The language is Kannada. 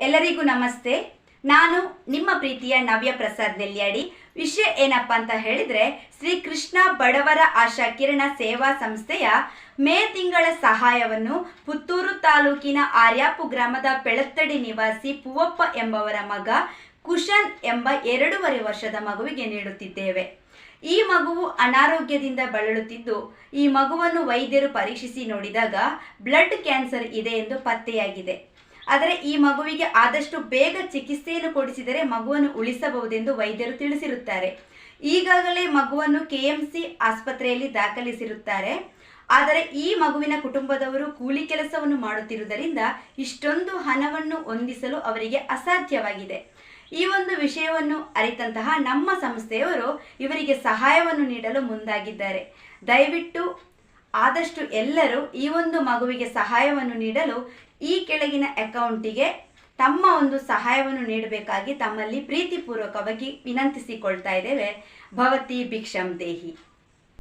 ಎಲ್ಲರಿಗೂ ನಮಸ್ತೆ. ನಾನು ನಿಮ್ಮ ಪ್ರೀತಿಯ ನವ್ಯ ಪ್ರಸಾದ್ ನೆಲ್ಯಾಡಿ ವಿಷಯ ಏನಪ್ಪ ಅಂತ ಹೇಳಿದ್ರೆ, ಶ್ರೀ ಕೃಷ್ಣ ಬಡವರ ಆಶಾ ಕಿರಣ ಸೇವಾ ಸಂಸ್ಥೆಯ ಮೇ ತಿಂಗಳ ಸಹಾಯವನ್ನು ಪುತ್ತೂರು ತಾಲೂಕಿನ ಆರ್ಯಾಪು ಗ್ರಾಮದ ಬೆಳತ್ತಡಿ ನಿವಾಸಿ ಪೂವಪ್ಪ ಎಂಬವರ ಮಗ ಕುಶನ್ ಎಂಬ ಎರಡೂವರೆ ವರ್ಷದ ಮಗುವಿಗೆ ನೀಡುತ್ತಿದ್ದೇವೆ. ಈ ಮಗುವು ಅನಾರೋಗ್ಯದಿಂದ ಬಳಲುತ್ತಿದ್ದು, ಈ ಮಗುವನ್ನು ವೈದ್ಯರು ಪರೀಕ್ಷಿಸಿ ನೋಡಿದಾಗ ಬ್ಲಡ್ ಕ್ಯಾನ್ಸರ್ ಇದೆ ಎಂದು ಪತ್ತೆಯಾಗಿದೆ. ಆದರೆ ಈ ಮಗುವಿಗೆ ಆದಷ್ಟು ಬೇಗ ಚಿಕಿತ್ಸೆಯನ್ನು ಕೊಡಿಸಿದರೆ ಮಗುವನ್ನು ಉಳಿಸಬಹುದೆಂದು ವೈದ್ಯರು ತಿಳಿಸಿರುತ್ತಾರೆ. ಈಗಾಗಲೇ ಮಗುವನ್ನು ಕೆಎಂಸಿ ಆಸ್ಪತ್ರೆಯಲ್ಲಿ ದಾಖಲಿಸಿರುತ್ತಾರೆ. ಆದರೆ ಈ ಮಗುವಿನ ಕುಟುಂಬದವರು ಕೂಲಿ ಕೆಲಸವನ್ನು ಮಾಡುತ್ತಿರುವುದರಿಂದ ಇಷ್ಟೊಂದು ಹಣವನ್ನು ಹೊಂದಿಸಲು ಅವರಿಗೆ ಅಸಾಧ್ಯವಾಗಿದೆ. ಈ ಒಂದು ವಿಷಯವನ್ನು ಅರಿತಂತಹ ನಮ್ಮ ಸಂಸ್ಥೆಯವರು ಇವರಿಗೆ ಸಹಾಯವನ್ನು ನೀಡಲು ಮುಂದಾಗಿದ್ದಾರೆ. ದಯವಿಟ್ಟು ಆದಷ್ಟು ಎಲ್ಲರೂ ಈ ಒಂದು ಮಗುವಿಗೆ ಸಹಾಯವನ್ನು ನೀಡಲು ಈ ಕೆಳಗಿನ ಅಕೌಂಟಿಗೆ ತಮ್ಮ ಒಂದು ಸಹಾಯವನ್ನು ನೀಡಬೇಕಾಗಿ ತಮ್ಮಲ್ಲಿ ಪ್ರೀತಿಪೂರ್ವಕವಾಗಿ ವಿನಂತಿಸಿಕೊಳ್ತಾ ಇದ್ದೇವೆ. ಭವತಿ ಭಿಕ್ಷಂ ದೇಹಿ.